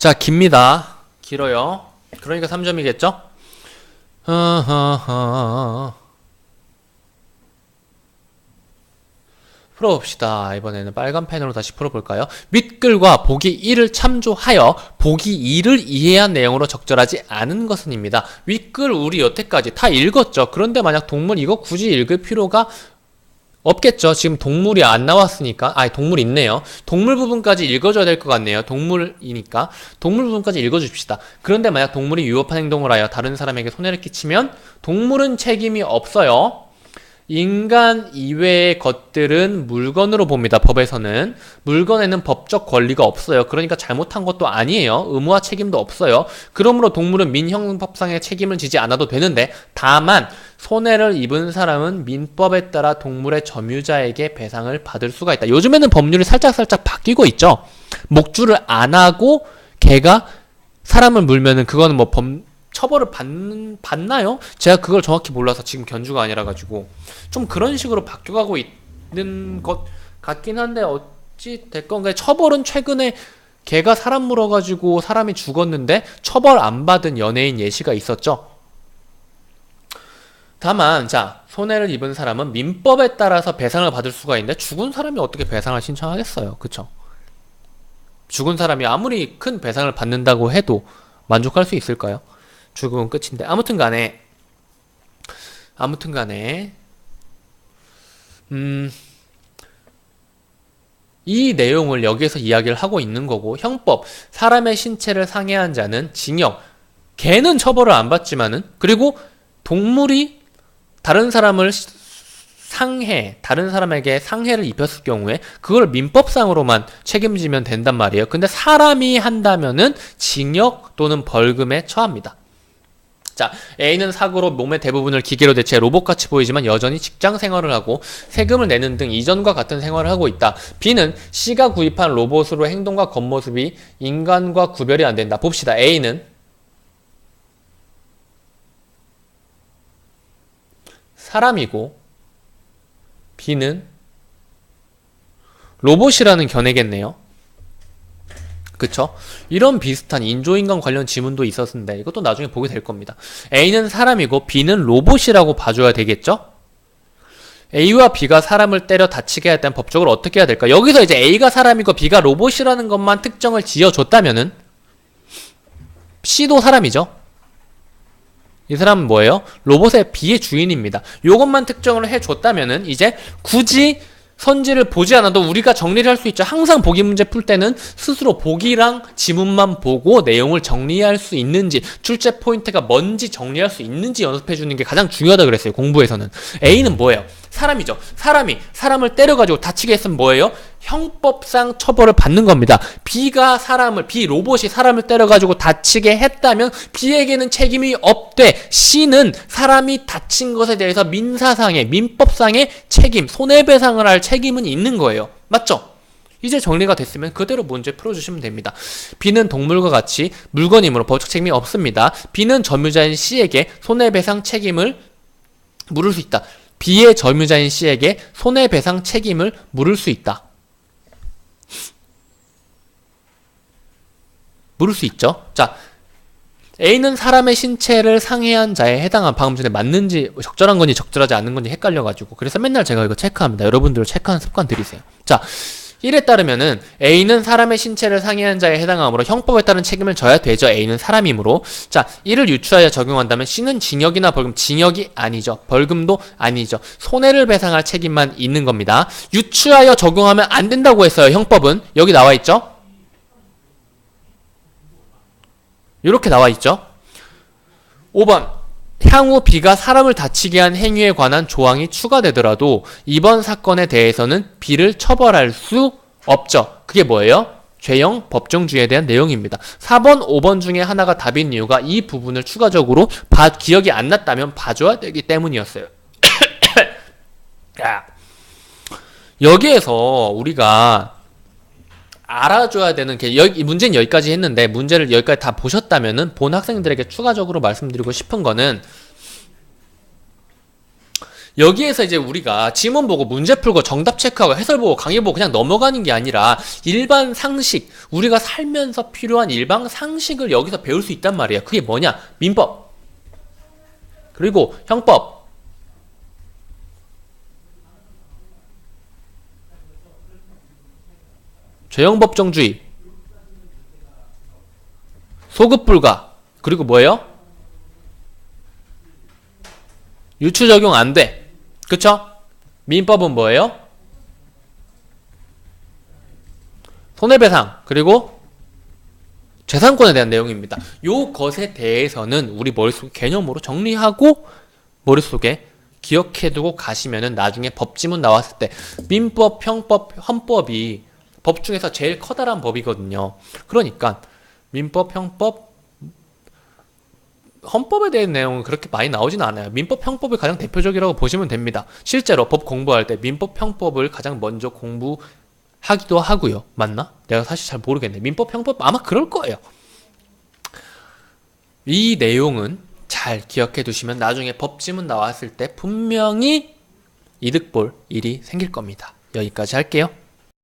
자, 깁니다. 길어요. 그러니까 3점이겠죠? 허허허. 풀어봅시다. 이번에는 빨간 펜으로 다시 풀어볼까요? 밑글과 보기 1을 참조하여 보기 2를 이해한 내용으로 적절하지 않은 것은입니다. 윗글 우리 여태까지 다 읽었죠. 그런데 만약 동물 이거 굳이 읽을 필요가 없겠죠. 지금 동물이 안 나왔으니까. 아, 동물 있네요. 동물 부분까지 읽어줘야 될 것 같네요. 동물이니까. 동물 부분까지 읽어줍시다. 그런데 만약 동물이 위협한 행동을 하여 다른 사람에게 손해를 끼치면 동물은 책임이 없어요. 인간 이외의 것들은 물건으로 봅니다. 법에서는 물건에는 법적 권리가 없어요. 그러니까 잘못한 것도 아니에요. 의무와 책임도 없어요. 그러므로 동물은 민형법상의 책임을 지지 않아도 되는데 다만 손해를 입은 사람은 민법에 따라 동물의 점유자에게 배상을 받을 수가 있다. 요즘에는 법률이 살짝 살짝 바뀌고 있죠. 목줄을 안 하고 개가 사람을 물면은 그거는 뭐 범, 처벌을 받, 받나요? 제가 그걸 정확히 몰라서 지금 견주가 아니라 가지고 좀 그런 식으로 바뀌어가고 있는 것 같긴 한데 어찌 됐건 간에 처벌은 최근에 개가 사람 물어가지고 사람이 죽었는데 처벌 안 받은 연예인 예시가 있었죠. 다만 자 손해를 입은 사람은 민법에 따라서 배상을 받을 수가 있는데 죽은 사람이 어떻게 배상을 신청하겠어요, 그쵸? 죽은 사람이 아무리 큰 배상을 받는다고 해도 만족할 수 있을까요? 죽음은 끝인데 아무튼 간에 아무튼 간에 음, 이 내용을 여기에서 이야기를 하고 있는 거고 형법 사람의 신체를 상해한 자는 징역 개는 처벌을 안 받지만은 그리고 동물이 다른 사람을 상해 다른 사람에게 상해를 입혔을 경우에 그걸 민법상으로만 책임지면 된단 말이에요. 근데 사람이 한다면은 징역 또는 벌금에 처합니다. 자, A는 사고로 몸의 대부분을 기계로 대체 로봇같이 보이지만 여전히 직장 생활을 하고 세금을 내는 등 이전과 같은 생활을 하고 있다. B는 C가 구입한 로봇으로 행동과 겉모습이 인간과 구별이 안 된다. 봅시다. A는 사람이고 B는 로봇이라는 견해겠네요. 그쵸? 이런 비슷한 인조인간 관련 지문도 있었는데 이것도 나중에 보게 될 겁니다. A는 사람이고 B는 로봇이라고 봐줘야 되겠죠? A와 B가 사람을 때려 다치게 할 때는 법적으로 어떻게 해야 될까? 여기서 이제 A가 사람이고 B가 로봇이라는 것만 특정을 지어줬다면은 C도 사람이죠? 이 사람은 뭐예요? 로봇의 B의 주인입니다. 요것만 특정을 해줬다면은 이제 굳이 선지를 보지 않아도 우리가 정리를 할 수 있죠. 항상 보기 문제 풀 때는 스스로 보기랑 지문만 보고 내용을 정리할 수 있는지, 출제 포인트가 뭔지 정리할 수 있는지 연습해 주는 게 가장 중요하다 그랬어요. 공부에서는. A는 뭐예요? 사람이죠. 사람이 사람을 때려가지고 다치게 했으면 뭐예요? 형법상 처벌을 받는 겁니다. B가 사람을, B 로봇이 사람을 때려가지고 다치게 했다면 B에게는 책임이 없대. C는 사람이 다친 것에 대해서 민사상의, 민법상의 책임, 손해배상을 할 책임은 있는 거예요. 맞죠? 이제 정리가 됐으면 그대로 문제 풀어주시면 됩니다. B는 동물과 같이 물건이므로 법적 책임이 없습니다. B는 점유자인 C에게 손해배상 책임을 물을 수 있다. B의 점유자인 C에게 손해배상 책임을 물을 수 있다. 물을 수 있죠. 자, A는 사람의 신체를 상해한 자에 해당한 방금 전에 맞는지 적절한 건지 적절하지 않은 건지 헷갈려가지고 그래서 맨날 제가 이거 체크합니다. 여러분들 체크하는 습관 들이세요. 자, 1에 따르면은 A는 사람의 신체를 상해한 자에 해당하므로 형법에 따른 책임을 져야 되죠. A는 사람이므로. 자, 1을 유추하여 적용한다면 C는 징역이나 벌금, 징역이 아니죠. 벌금도 아니죠. 손해를 배상할 책임만 있는 겁니다. 유추하여 적용하면 안 된다고 했어요. 형법은. 여기 나와 있죠? 이렇게 나와 있죠? 5번. 향후 B가 사람을 다치게 한 행위에 관한 조항이 추가되더라도 이번 사건에 대해서는 B를 처벌할 수 없죠. 그게 뭐예요? 죄형 법정주의에 대한 내용입니다. 4번, 5번 중에 하나가 답인 이유가 이 부분을 추가적으로 봐, 기억이 안 났다면 봐줘야 되기 때문이었어요. 여기에서 우리가 알아줘야 되는 게 여기 문제는 여기까지 했는데 문제를 여기까지 다 보셨다면은 본 학생들에게 추가적으로 말씀드리고 싶은 거는 여기에서 이제 우리가 지문 보고 문제 풀고 정답 체크하고 해설 보고 강의 보고 그냥 넘어가는 게 아니라 일반 상식, 우리가 살면서 필요한 일반 상식을 여기서 배울 수 있단 말이에요. 그게 뭐냐? 민법. 그리고 형법. 죄형법정주의. 소급 불가. 그리고 뭐예요? 유추 적용 안 돼. 그쵸? 민법은 뭐예요? 손해배상 그리고 재산권에 대한 내용입니다. 요 것에 대해서는 우리 머릿속에 개념으로 정리하고 머릿속에 기억해두고 가시면은 나중에 법지문 나왔을 때 민법, 형법, 헌법이 법 중에서 제일 커다란 법이거든요. 그러니까 민법, 형법, 헌법에 대한 내용은 그렇게 많이 나오진 않아요. 민법 형법이 가장 대표적이라고 보시면 됩니다. 실제로 법 공부할 때 민법 형법을 가장 먼저 공부하기도 하고요. 맞나? 내가 사실 잘 모르겠네. 민법 형법 아마 그럴 거예요. 이 내용은 잘 기억해 두시면 나중에 법지문 나왔을 때 분명히 이득 볼 일이 생길 겁니다. 여기까지 할게요.